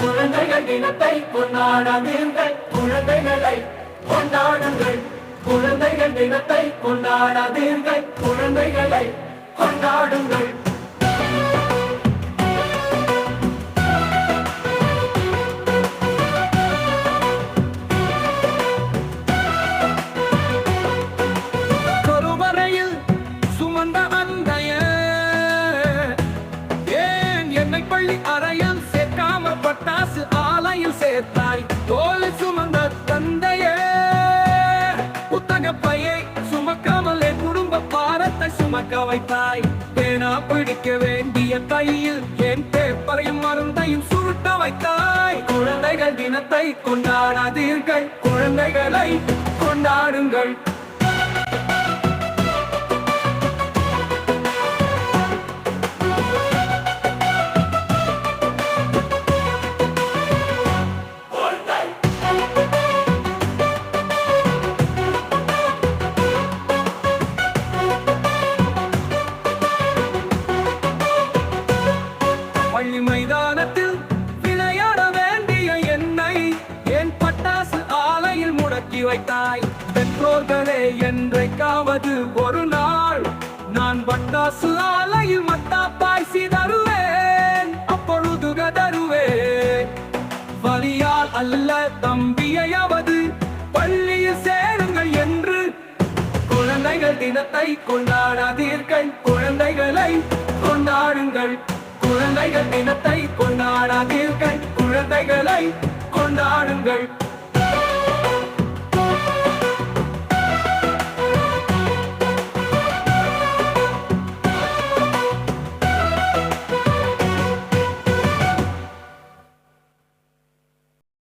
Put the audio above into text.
குழந்தைகள் தினத்தை கொண்டாடாதீர்கள் குழந்தைகளை கொண்டாடுங்கள். குழந்தைகள் தினத்தை கொண்டாடாதீர்கள் குழந்தைகளை கொண்டாடுங்கள். சேர்க்காம ஆலையில் சேர்த்தாய். தோலை சுமந்த தந்தையே. புத்தக பையை சுமக்காமலே குடும்ப பாரத்தை சுமக்க வைத்தாய். தேனா பிடிக்க வேண்டிய கையில் என் பேப்பரையும் மருந்தையும் சுருட்ட வைத்தாய். குழந்தைகள் தினத்தை கொண்டாடாதீர்கள். குழந்தைகளை கொண்டாடுங்கள். பள்ளி மைதானத்தில் விளையாட வேண்டிய என்னை என் பட்டாசு ஆலையில் முடக்கி வைத்தாய். பெற்றோர்களே என்றைக்காவது ஒரு நாள் நான் பட்டாசு ஆலையில் மத்தாப்பாய் சிதறுவேன். அப்பொழுது கதறுவேன் வலியால் அல்ல தம்பியையாவது பள்ளியில் சேருங்கள் என்று குழந்தைகள் தினத்தை கொண்டாடாதீர்கள். குழந்தைகளை கொண்டாடுங்கள். குழந்தைகள் தினத்தை கொண்டாடாதீர்கள். குழந்தைகளை கொண்டாடுங்கள்.